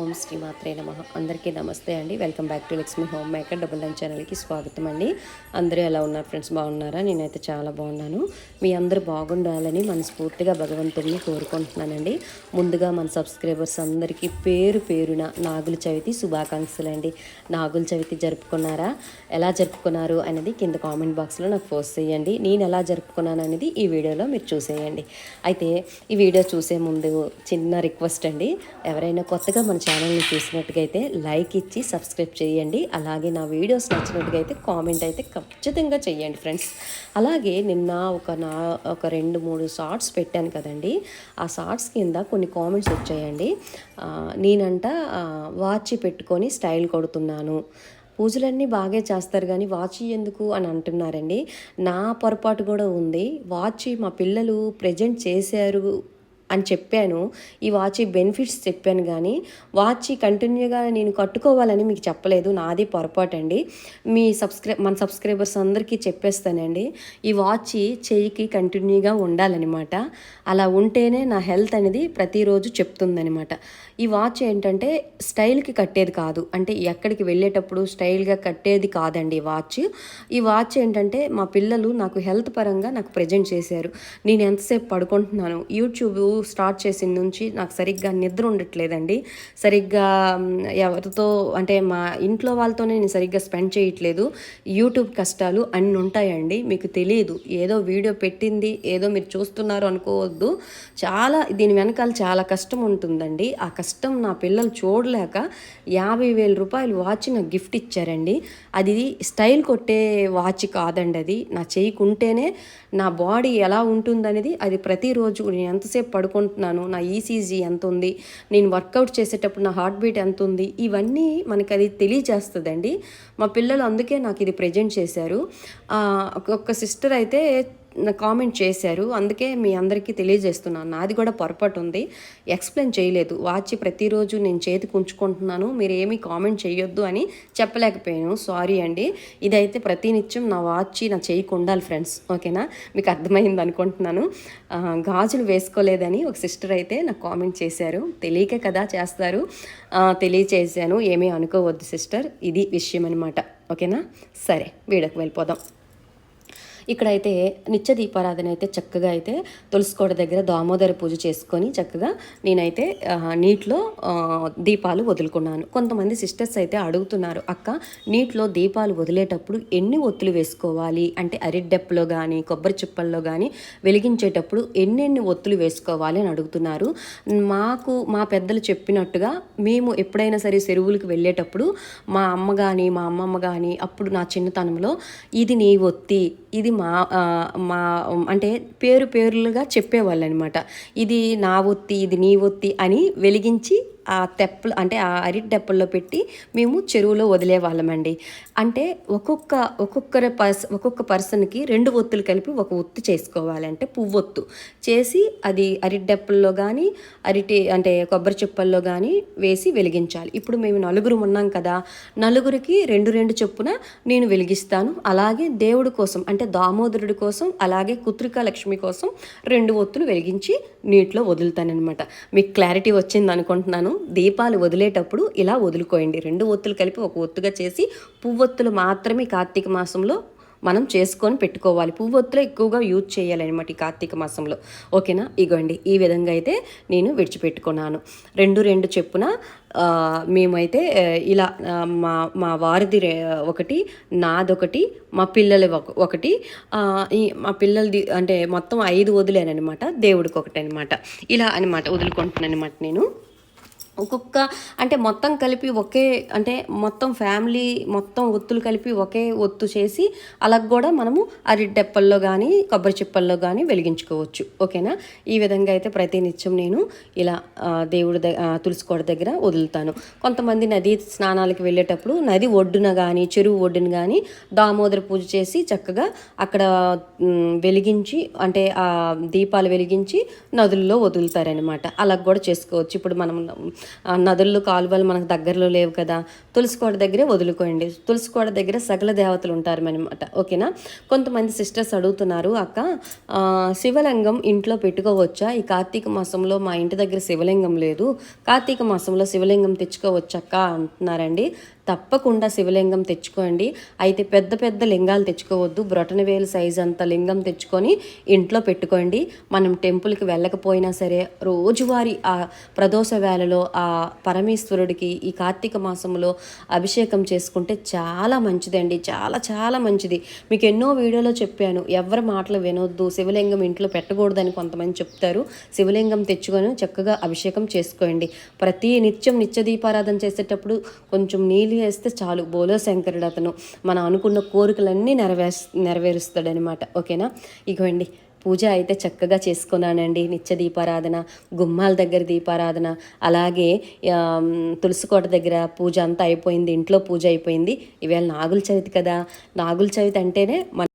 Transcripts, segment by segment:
ఓం శ్రీ మాత్రే నమ. అందరికీ నమస్తే అండి. Welcome back to Lakshmi homemaker double nine ఛానల్కి స్వాగతం అండి. అందరూ ఎలా ఉన్నారు ఫ్రెండ్స్? బాగున్నారా? నేనైతే చాలా బాగున్నాను. మీ అందరూ బాగుండాలని మనస్ఫూర్తిగా భగవంతుడిని కోరుకుంటున్నానండి. ముందుగా మన సబ్స్క్రైబర్స్ అందరికీ పేరు పేరున నాగుల చవితి శుభాకాంక్షలు అండి. నాగుల చవితి జరుపుకున్నారా? ఎలా జరుపుకున్నారు అనేది కింద కామెంట్ బాక్స్లో నాకు పోస్ట్ చేయండి. నేను ఎలా జరుపుకున్నాను అనేది ఈ వీడియోలో మీరు చూసేయండి. అయితే ఈ వీడియో చూసే ముందు చిన్న రిక్వెస్ట్ అండి. ఎవరైనా కొత్తగా మన ఛానల్ని చూసినట్టుగైతే లైక్ ఇచ్చి సబ్స్క్రైబ్ చేయండి. అలాగే నా వీడియోస్ నచ్చినట్టుగైతే కామెంట్ అయితే ఖచ్చితంగా చేయండి ఫ్రెండ్స్. అలాగే నిన్న ఒక నా ఒక రెండు మూడు షార్ట్స్ పెట్టాను కదండి. ఆ షార్ట్స్ కింద కొన్ని కామెంట్స్ వచ్చాయండి. నేనంట వాచ్ పెట్టుకొని స్టైల్ కొడుతున్నాను. పూజలన్నీ బాగా చేస్తారు కానీ వాచ్ ఎందుకు అని అంటున్నారండి. నా పొరపాటు కూడా ఉంది. వాచ్ మా పిల్లలు ప్రజెంట్ చేశారు అని చెప్పాను. ఈ వాచ్ బెనిఫిట్స్ చెప్పాను కానీ వాచ్ కంటిన్యూగా నేను కట్టుకోవాలని మీకు చెప్పలేదు. నాది పొరపాటు అండి మీ సబ్స్క్రై మన సబ్స్క్రైబర్స్ అందరికీ చెప్పేస్తానండి. ఈ వాచ్ చెయ్యికి కంటిన్యూగా ఉండాలన్నమాట. అలా ఉంటేనే నా హెల్త్ అనేది ప్రతిరోజు చెప్తుందనమాట ఈ వాచ్ ఏంటంటే స్టైల్కి కట్టేది కాదు. అంటే ఎక్కడికి వెళ్ళేటప్పుడు స్టైల్గా కట్టేది కాదండి ఈ వాచ్. ఈ వాచ్ ఏంటంటే మా పిల్లలు నాకు హెల్త్ పరంగా నాకు ప్రజెంట్ చేశారు. నేను ఎంతసేపు పడుకుంటున్నాను? యూట్యూబ్ స్టార్ట్ చేసిన నుంచి నాకు సరిగ్గా నిద్ర ఉండట్లేదండి. సరిగ్గా ఎవరితో అంటే మా ఇంట్లో వాళ్ళతోనే నేను సరిగ్గా స్పెండ్ చేయట్లేదు. యూట్యూబ్ కష్టాలు అన్ని ఉంటాయండి. మీకు తెలియదు ఏదో వీడియో పెట్టింది ఏదో మీరు చూస్తున్నారు అనుకోవద్దు. చాలా దీని వెనకాల చాలా కష్టం ఉంటుందండి. ఆ కష్టం నా పిల్లలు చూడలేక యాభై వేల రూపాయలు వాచ్ నాకు గిఫ్ట్ ఇచ్చారండి. అది స్టైల్ కొట్టే వాచ్ కాదండి అది. నా చేయకుంటేనే నా బాడీ ఎలా ఉంటుందనేది అది ప్రతిరోజు నేను ఎంతసేపు పడుకుంటున్నాను నా ఈసీజీ ఎంత ఉంది నేను వర్కౌట్ చేసేటప్పుడు నా హార్ట్ బీట్ ఎంత ఉంది ఇవన్నీ మనకి అది తెలియజేస్తుందండి. మా పిల్లలు అందుకే నాకు ఇది ప్రజెంట్ చేశారు. ఒక్కొక్క ఒక- సిస్టర్ అయితే కామెంట్ చేశారు. అందుకే మీ అందరికీ తెలియజేస్తున్నాను. నాది కూడా పొరపాటు ఉంది. ఎక్స్ప్లెయిన్ చేయలేదు. వాచ్ ప్రతిరోజు నేను చేతికి ఉంచుకుంటున్నాను. మీరు ఏమీ కామెంట్ చేయొద్దు అని చెప్పలేకపోయాను. సారీ అండి. ఇదైతే ప్రతినిత్యం నా వాచ్ నా చేయికి ఉండాలి ఫ్రెండ్స్. ఓకేనా? మీకు అర్థమైంది అనుకుంటున్నాను. గాజులు వేసుకోలేదని ఒక సిస్టర్ అయితే నాకు కామెంట్ చేశారు. తెలియక కదా చేస్తారు. తెలియచేశాను. ఏమీ అనుకోవద్దు సిస్టర్. ఇది విషయం అనమాట ఓకేనా? సరే వీడియోకి వెళ్ళిపోదాం. ఇక్కడైతే నిత్య దీపారాధన అయితే చక్కగా అయితే తులసికోట దగ్గర దామోదర పూజ చేసుకొని చక్కగా నేనైతే నీటిలో దీపాలు వదులుకున్నాను. కొంతమంది సిస్టర్స్ అయితే అడుగుతున్నారు అక్క నీటిలో దీపాలు వదిలేటప్పుడు ఎన్ని ఒత్తులు వేసుకోవాలి? అంటే అరిడ్డెప్పలో కానీ కొబ్బరి చిప్పల్లో కానీ వెలిగించేటప్పుడు ఎన్నెన్ని ఒత్తులు వేసుకోవాలి అని అడుగుతున్నారు. మాకు మా పెద్దలు చెప్పినట్టుగా మేము ఎప్పుడైనా సరే చెరువులకు వెళ్ళేటప్పుడు మా అమ్మ కానీ మా అమ్మమ్మ కానీ అప్పుడు నా చిన్నతనంలో ఇది నీ ఒత్తి ఇది మా మా అంటే పేరు పేర్లుగా చెప్పేవాళ్ళు అనమాట ఇది నా ఒత్తి ఇది నీ ఒత్తి అని వెలిగించి ఆ తెప్పలు అంటే ఆ అరటి డెప్పల్లో పెట్టి మేము చెరువులో వదిలేవాళ్ళమండి అంటే ఒక్కొక్క ఒక్కొక్కరి పర్స ఒక్కొక్క పర్సన్కి రెండు ఒత్తులు కలిపి ఒక ఒత్తు చేసుకోవాలి. అంటే పువ్వొత్తు. చేసి అది అరటి డెప్పల్లో కానీ అరటి అంటే కొబ్బరి చెప్పల్లో కానీ వేసి వెలిగించాలి. ఇప్పుడు మేము నలుగురు ఉన్నాం కదా నలుగురికి రెండు రెండు చొప్పున నేను వెలిగిస్తాను. అలాగే దేవుడి కోసం అంటే దామోదరుడి కోసం అలాగే కుత్రికా లక్ష్మి కోసం రెండు ఒత్తులు వెలిగించి నీటిలో వదులుతానమాట మీకు క్లారిటీ వచ్చింది అనుకుంటున్నాను దీపాలు వదిలేటప్పుడు ఇలా వదులుకోయండి. రెండు ఒత్తులు కలిపి ఒక ఒత్తుగా చేసి పువ్వొత్తులు మాత్రమే కార్తీక మాసంలో మనం చేసుకొని పెట్టుకోవాలి. పువ్వొత్తులు ఎక్కువగా యూజ్ చేయాలన్నమాట ఈ కార్తీక మాసంలో. ఓకేనా? ఇగోండి. ఈ విధంగా అయితే నేను విడిచిపెట్టుకున్నాను. రెండు రెండు చెప్పున మేమైతే ఇలా మా మా వారిది ఒకటి నాదొకటి మా పిల్లలు ఒక- ఒకటి మా పిల్లలది అంటే మొత్తం ఐదు వదిలేనమాట దేవుడికి ఒకటి అనమాట ఇలా అనమాట వదులుకుంటున్నాను అనమాట నేను. ఒక్కొక్క అంటే మొత్తం కలిపి ఒకే అంటే మొత్తం ఫ్యామిలీ మొత్తం ఒత్తులు కలిపి ఒకే ఒత్తు చేసి అలా కూడా మనము అరిడెప్పల్లో కానీ కొబ్బరి చిప్పల్లో కానీ వెలిగించుకోవచ్చు. ఓకేనా? ఈ విధంగా అయితే ప్రతినిత్యం నేను ఇలా దేవుడి ద తులసికోట దగ్గర వదులుతాను. కొంతమంది నది స్నానాలకు వెళ్ళేటప్పుడు నది ఒడ్డున కానీ చెరువు ఒడ్డున కానీ దామోదర పూజ చేసి చక్కగా అక్కడ వెలిగించి అంటే ఆ దీపాలు వెలిగించి నదుల్లో వదులుతారనమాట అలా కూడా చేసుకోవచ్చు. ఇప్పుడు మనం నదులు కాలువలు మనకు దగ్గరలో లేవు కదా. తులసికోట దగ్గరే వదులుకోండి. తులసికోట దగ్గర సకల దేవతలు ఉంటారు అనమాట ఓకేనా? కొంతమంది సిస్టర్స్ అడుగుతున్నారు అక్క శివలింగం ఇంట్లో పెట్టుకోవచ్చా? ఈ కార్తీక మాసంలో మా ఇంటి దగ్గర శివలింగం లేదు. కార్తీక మాసంలో శివలింగం తెచ్చుకోవచ్చక్క? అంటున్నారండి. తప్పకుండా శివలింగం తెచ్చుకోండి. అయితే పెద్ద పెద్ద లింగాలు తెచ్చుకోవద్దు. బ్రొటనవేలు సైజ్ అంత లింగం తెచ్చుకొని ఇంట్లో పెట్టుకోండి. మనం టెంపుల్కి వెళ్ళకపోయినా సరే రోజువారీ ఆ ప్రదోష వేళలో ఆ పరమేశ్వరుడికి ఈ కార్తీక మాసంలో అభిషేకం చేసుకుంటే చాలా మంచిదండి. చాలా చాలా మంచిది. మీకు ఎన్నో వీడియోలో చెప్పాను. ఎవరి మాటలు వినొద్దు. శివలింగం ఇంట్లో పెట్టకూడదని కొంతమంది చెప్తారు. శివలింగం తెచ్చుకొని చక్కగా అభిషేకం చేసుకోండి. ప్రతి నిత్యం నిత్య దీపారాధన చేసేటప్పుడు కొంచెం నీళ్ళు వేస్తే చాలు. బోలో శంకరుడు అతను మనం అనుకున్న కోరికలన్నీ నెరవేర్ నెరవేరుస్తాడనమాట ఓకేనా? ఇగోండి. పూజ అయితే చక్కగా చేసుకున్నానండి. నిత్య దీపారాధన గుమ్మాల దగ్గర దీపారాధన అలాగే తులసికోట దగ్గర పూజ అంతా అయిపోయింది. ఇంట్లో పూజ అయిపోయింది. ఇవాళ నాగుల చవితి కదా. నాగుల చవితి అంటేనే మన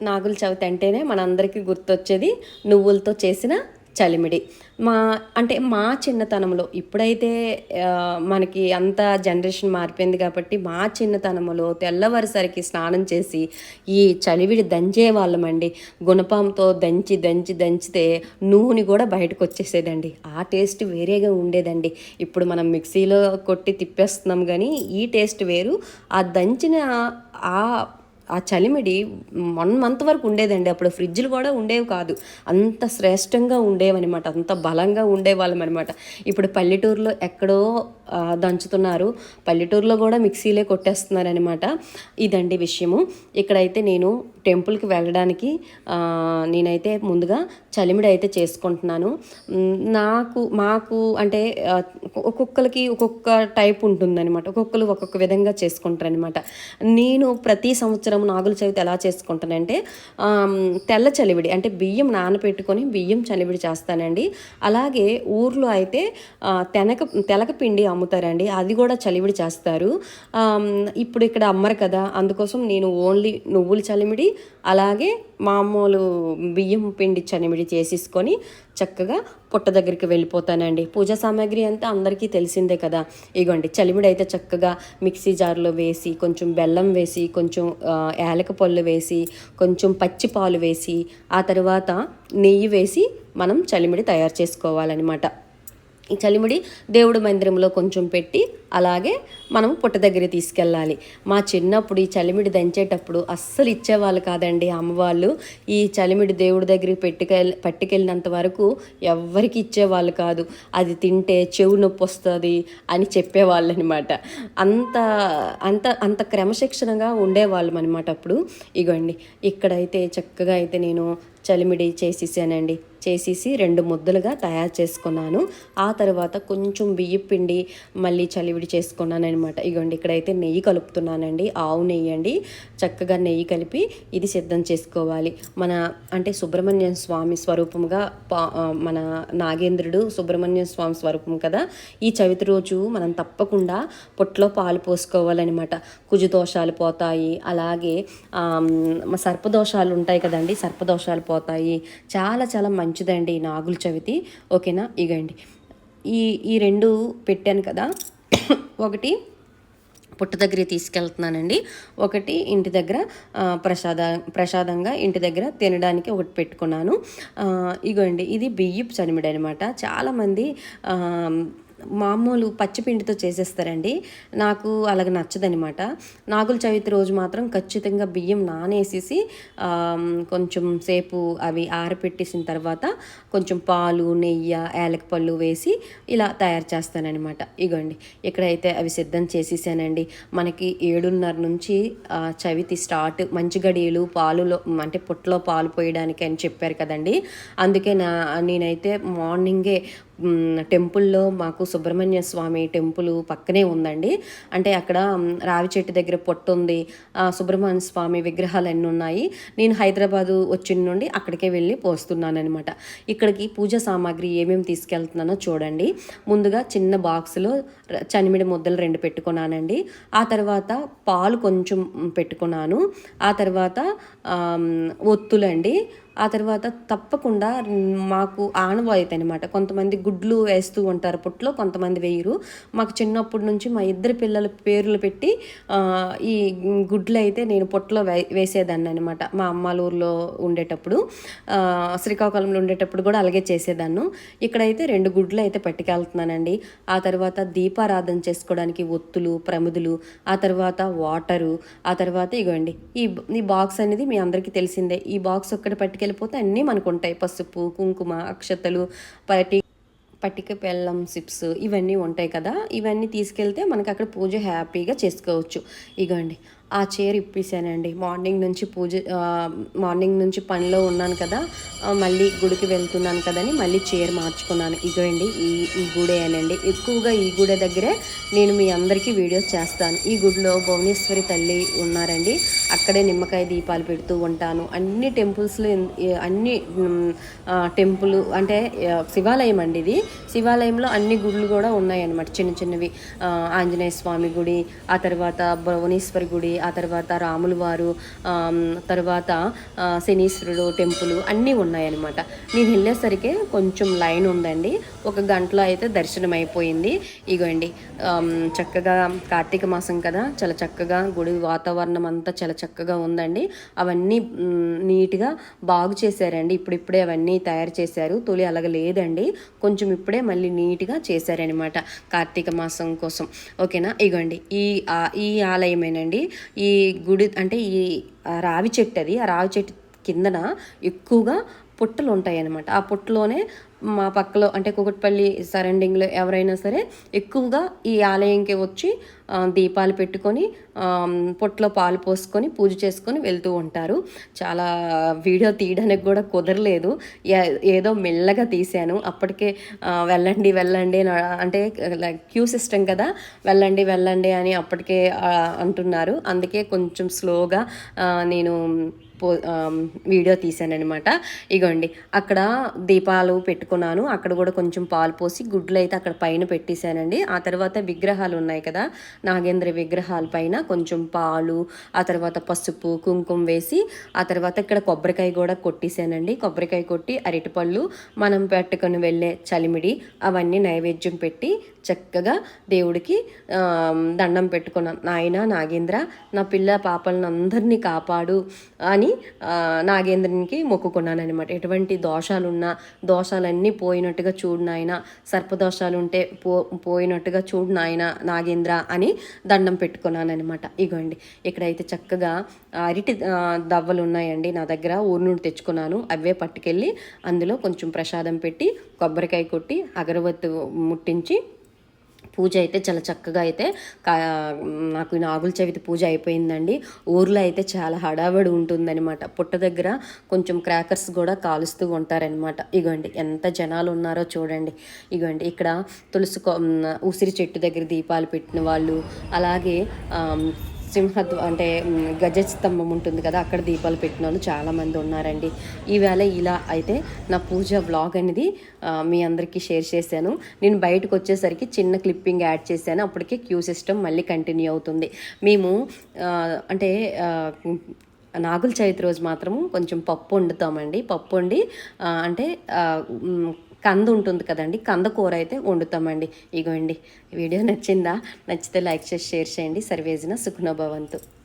నాగుల చవితి అంటేనే మనందరికీ గుర్తొచ్చేది నువ్వులతో చేసిన చలిమిడి. మా అంటే మా చిన్నతనంలో ఇప్పుడైతే మనకి అంత జనరేషన్ మారిపోయింది కాబట్టి మా చిన్నతనంలో తెల్లవారిసరికి స్నానం చేసి ఈ చలివిడి దంచే వాళ్ళమండి. గుణపంతో దంచి దంచి దంచితే నూనె కూడా బయటకు వచ్చేసేదండి ఆ టేస్ట్ వేరేగా ఉండేదండి. ఇప్పుడు మనం మిక్సీలో కొట్టి తిప్పేస్తున్నాం కానీ ఈ టేస్ట్ వేరు. ఆ దంచిన ఆ ఆ చలిమిడి వన్ మంత్ వరకు ఉండేదండి. అప్పుడు ఫ్రిడ్జ్లు కూడా ఉండేవి కాదు. అంత శ్రేష్టంగా ఉండేవన్నమాట. అంత బలంగా ఉండేవాళ్ళం అనమాట ఇప్పుడు పల్లెటూరులో ఎక్కడో దంచుతున్నారు. పల్లెటూరులో కూడా మిక్సీలే కొట్టేస్తున్నారు అనమాట ఇదండి విషయము. ఇక్కడైతే నేను టెంపుల్కి వెళ్ళడానికి నేనైతే ముందుగా చలిమిడి అయితే చేసుకుంటున్నాను. నాకు మాకు అంటే ఒక్కొక్కరికి ఒక్కొక్క టైప్ ఉంటుందన్నమాట. ఒక్కొక్కరు ఒక్కొక్క విధంగా చేసుకుంటారనమాట నేను ప్రతి సంవత్సరం నాగుల చవితి ఎలా చేసుకుంటానంటే తెల్ల చలివిడి అంటే బియ్యం నానబెట్టుకొని బియ్యం చలివిడి చేస్తానండి. అలాగే ఊర్లో అయితే తెనక తెలక పిండి అమ్ముతారండి. అది కూడా చలివిడి చేస్తారు. ఇప్పుడు ఇక్కడ అమ్మరు కదా అందుకోసం నేను ఓన్లీ నువ్వుల చలిమిడి అలాగే మామూలు బియ్యం పిండి చలిమిడి చేసేసుకొని చక్కగా పుట్ట దగ్గరికి వెళ్ళిపోతానండి. పూజా సామాగ్రి అంతా అందరికీ తెలిసిందే కదా. ఇగోండి చలిమిడి అయితే చక్కగా మిక్సీ జార్లో వేసి కొంచెం బెల్లం వేసి కొంచెం ఏలక పళ్ళు వేసి కొంచెం పచ్చి పాలు వేసి ఆ తర్వాత నెయ్యి వేసి మనం చలిమిడి తయారు చేసుకోవాలన్నమాట. ఈ చలిమిడి దేవుడి మందిరంలో కొంచెం పెట్టి అలాగే మనం పుట్ట దగ్గర తీసుకెళ్ళాలి. మా చిన్నప్పుడు ఈ చలిమిడి దంచేటప్పుడు అస్సలు ఇచ్చేవాళ్ళు కాదండి అమ్మవాళ్ళు. ఈ చలిమిడి దేవుడి దగ్గరికి పెట్టుకెళ్ళి పట్టుకెళ్ళినంత వరకు ఎవ్వరికి ఇచ్చేవాళ్ళు కాదు. అది తింటే చెవు నొప్పి వస్తుంది అని చెప్పేవాళ్ళు అనమాట అంత అంత అంత క్రమశిక్షణగా ఉండేవాళ్ళం అనమాట అప్పుడు. ఇగోండి ఇక్కడైతే చక్కగా అయితే నేను చలిమిడి చేసేసానండి. చేసేసి రెండు ముద్దలుగా తయారు చేసుకున్నాను. ఆ తర్వాత కొంచెం బియ్యం పిండి మళ్ళీ చలివిడి చేసుకున్నాను అనమాట ఇగోండి ఇక్కడైతే నెయ్యి కలుపుతున్నానండి. ఆవు నెయ్యి అండి. చక్కగా నెయ్యి కలిపి ఇది సిద్ధం చేసుకోవాలి. మన అంటే సుబ్రహ్మణ్యం స్వామి స్వరూపంగా పా- మన నాగేంద్రుడు సుబ్రహ్మణ్యం స్వామి స్వరూపం కదా. ఈ చవితి రోజు మనం తప్పకుండా పొట్లో పాలు పోసుకోవాలన్నమాట. కుజు దోషాలు పోతాయి. అలాగే సర్పదోషాలు ఉంటాయి కదండి. సర్పదోషాలు పోతాయి చాలా చాలా మంచిదండి ఈ నాగుల చవితి. ఓకేనా? ఇగండి. ఈ ఈ రెండు పెట్టాను కదా. ఒకటి పుట్ట దగ్గర తీసుకెళ్తున్నానండి. ఒకటి ఇంటి దగ్గర ప్రసాద ప్రసాదంగా ఇంటి దగ్గర తినడానికి ఒకటి పెట్టుకున్నాను. ఇగోండి ఇది బియ్యపు చనిమిడి అనమాట చాలామంది మామూలు పచ్చిపిండితో చేసేస్తారండి. నాకు అలాగ నచ్చదనమాట. నాగుల చవితి రోజు మాత్రం ఖచ్చితంగా బియ్యం నానేసేసి కొంచెం సేపు అవి ఆరపెట్టేసిన తర్వాత కొంచెం పాలు నెయ్యి యాలకపళ్ళు వేసి ఇలా తయారు చేస్తానన్నమాట. ఇగోండి ఇక్కడైతే అవి సిద్ధం చేసేసానండి. మనకి ఏడున్నర నుంచి చవితి స్టార్ట్ మంచి గడియలు పాలులో అంటే పుట్టలో పాలు పోయడానికి అని చెప్పారు కదండి. అందుకే నా నేనైతే మార్నింగే టెంపుల్లో మాకు సుబ్రహ్మణ్య స్వామి టెంపుల్ పక్కనే ఉందండి. అంటే అక్కడ రావి చెట్టు దగ్గర పొట్టు ఉంది. సుబ్రహ్మణ్య స్వామి విగ్రహాలు అన్నీ ఉన్నాయి. నేను హైదరాబాదు వచ్చిన నుండి అక్కడికే వెళ్ళి పోస్తున్నాను అనమాట ఇక్కడికి పూజ సామాగ్రి ఏమేమి తీసుకెళ్తున్నానో చూడండి. ముందుగా చిన్న బాక్స్లో చనిమిడి ముద్దలు రెండు పెట్టుకున్నానండి. ఆ తర్వాత పాలు కొంచెం పెట్టుకున్నాను. ఆ తర్వాత ఒత్తులండి. ఆ తర్వాత తప్పకుండా మాకు ఆనవాయితీ అనమాట కొంతమంది గుడ్లు వేస్తూ ఉంటారు పుట్లో కొంతమంది వేయరు. మాకు చిన్నప్పటి నుంచి మా ఇద్దరు పిల్లల పేర్లు పెట్టి ఈ గుడ్లు అయితే నేను పొట్టలో వే వేసేదాన్ని అనమాట మా అమ్మాల ఊర్లో ఉండేటప్పుడు శ్రీకాకుళంలో ఉండేటప్పుడు కూడా అలాగే చేసేదాన్ని. ఇక్కడైతే రెండు గుడ్లు అయితే పట్టుకెళ్తున్నానండి. ఆ తర్వాత దీపారాధన చేసుకోవడానికి ఒత్తులు ప్రమిదులు ఆ తర్వాత వాటరు ఆ తర్వాత ఇగోండి. ఈ ఈ బాక్స్ అనేది మీ అందరికీ తెలిసిందే. ఈ బాక్స్ ఒక్కటి వెళ్ళిపోతే అన్నీ మనకు ఉంటాయి పసుపు కుంకుమ అక్షతలు పటి పట్టిక బెల్లం సిప్స్ ఇవన్నీ ఉంటాయి కదా. ఇవన్నీ తీసుకెళ్తే మనకి అక్కడ పూజ హ్యాపీగా చేసుకోవచ్చు. ఇగోండి. ఆ చైర్ ఇప్పేసానండి. మార్నింగ్ నుంచి పూజ మార్నింగ్ నుంచి పనిలో ఉన్నాను కదా మళ్ళీ గుడికి వెళ్తున్నాను కదని మళ్ళీ చైర్ మార్చుకున్నాను. ఇగోండి ఈ ఈ గుడేనండి ఎక్కువగా ఈ గుడి దగ్గరే నేను మీ అందరికీ వీడియోస్ చేస్తాను. ఈ గుడిలో భువనేశ్వరి తల్లి ఉన్నారండి. అక్కడే నిమ్మకాయ దీపాలు పెడుతూ ఉంటాను. అన్ని టెంపుల్స్లో అన్ని టెంపుల్ అంటే శివాలయం అండి ఇది. శివాలయంలో అన్ని గుళ్ళు కూడా ఉన్నాయన్నమాట. చిన్న చిన్నవి. ఆంజనేయ స్వామి గుడి ఆ తర్వాత భువనేశ్వరి గుడి ఆ తర్వాత రాములు వారు తర్వాత శనీశ్వరుడు టెంపుల్ అన్నీ ఉన్నాయన్నమాట. నేను వెళ్ళేసరికి కొంచెం లైన్ ఉందండి. ఒక గంటలో అయితే దర్శనం అయిపోయింది ఇగోండి చక్కగా కార్తీక మాసం కదా చాలా చక్కగా గుడి వాతావరణం అంతా చాలా చక్కగా ఉందండి. అవన్నీ నీట్గా బాగు చేశారండి. ఇప్పుడిప్పుడే అవన్నీ తయారు చేశారు. తొలి అలాగ లేదండి. కొంచెం ఇప్పుడే మళ్ళీ నీట్గా చేశారనమాట కార్తీక మాసం కోసం. ఓకేనా? ఇగోండి ఈ ఈ ఆలయమేనండి. ఈ గుడి అంటే ఈ రావి చెట్టు అది. ఆ రావి చెట్టు కిందన ఎక్కువగా పుట్టలు ఉంటాయి అన్నమాట ఆ పుట్టలోనే మా పక్కలో అంటే కుకట్పల్లి సరౌండింగ్లో ఎవరైనా సరే ఎక్కువగా ఈ ఆలయంకి వచ్చి దీపాలు పెట్టుకొని పొట్లో పొట్టలో పాలు పోసుకొని పూజ చేసుకొని వెళ్తూ ఉంటారు. చాలా వీడియో తీయడానికి కూడా కుదరలేదు. ఏ- ఏదో మెల్లగా తీశాను. అప్పటికే వెళ్ళండి వెళ్ళండి అంటే క్యూ సిస్టమ్ కదా వెళ్ళండి వెళ్ళండి అని అప్పటికే అంటున్నారు. అందుకే కొంచెం స్లోగా నేను పో వీడియో తీశానమాట ఇగోండి అక్కడ దీపాలు పెట్టుకున్నాను. అక్కడ కూడా కొంచెం పాలు పోసి గుడ్లు అయితే అక్కడ పైన పెట్టేశానండి. ఆ తర్వాత విగ్రహాలు ఉన్నాయి కదా నాగేంద్ర విగ్రహాల పైన కొంచెం పాలు ఆ తర్వాత పసుపు కుంకుమ వేసి ఆ తర్వాత ఇక్కడ కొబ్బరికాయ కూడా కొట్టేశానండి. కొబ్బరికాయ కొట్టి అరటిపళ్ళు మనం పెట్టుకొని వెళ్ళే చలిమిడి అవన్నీ నైవేద్యం పెట్టి చక్కగా దేవుడికి దండం పెట్టుకున్నాను నాయన నాగేంద్ర నా పిల్ల పాపలను అందరినీ కాపాడు అని ఆ, నాగేంద్రునికి మొక్కుకున్నాను ఎటువంటి దోషాలున్నా దోషాలన్నీ పోయినట్టుగా చూడు నాయన సర్పదోషాలు ఉంటే పో పోయినట్టుగా చూడు నాయన నాగేంద్ర అని దండం పెట్టుకున్నాననమాట ఇగోండి ఇక్కడైతే చక్కగా అరటి దవ్వలు ఉన్నాయండి నా దగ్గర ఊరు నుండి తెచ్చుకున్నాను. అవే పట్టుకెళ్ళి అందులో కొంచెం ప్రసాదం పెట్టి కొబ్బరికాయ కొట్టి అగరవత్తు ముట్టించి పూజ అయితే చాలా చక్కగా అయితే కా నాకు ఈ నాగుల చవితి పూజ అయిపోయిందండి. ఊర్లో అయితే చాలా హడావిడి ఉంటుందన్నమాట. పుట్ట దగ్గర కొంచెం క్రాకర్స్ కూడా కాలుస్తూ ఉంటారనమాట ఇగోండి ఎంత జనాలు ఉన్నారో చూడండి. ఇగోండి ఇక్కడ తులసి ఉసిరి చెట్టు దగ్గర దీపాలు పెట్టిన వాళ్ళు అలాగే సింహ అంటే గజ స్తంభం ఉంటుంది కదా అక్కడ దీపాలు పెట్టిన వాళ్ళు చాలామంది ఉన్నారండి. ఈవేళ ఇలా అయితే నా పూజ వ్లాగ్ అనేది మీ అందరికీ షేర్ చేశాను. నేను బయటకు వచ్చేసరికి చిన్న క్లిప్పింగ్ యాడ్ చేశాను. అప్పటికే క్యూ సిస్టమ్ మళ్ళీ కంటిన్యూ అవుతుంది. మేము అంటే నాగుల చవితి రోజు మాత్రము కొంచెం పప్పు వండుతామండి. పప్పు వండి అంటే కంద ఉంటుంది కదండి. కంద కూర అయితే వండుతామండి. ఇగోండి వీడియో నచ్చిందా? నచ్చితే లైక్ చేసి షేర్ చేయండి. సర్వేజిన సుఖనోభవంతు.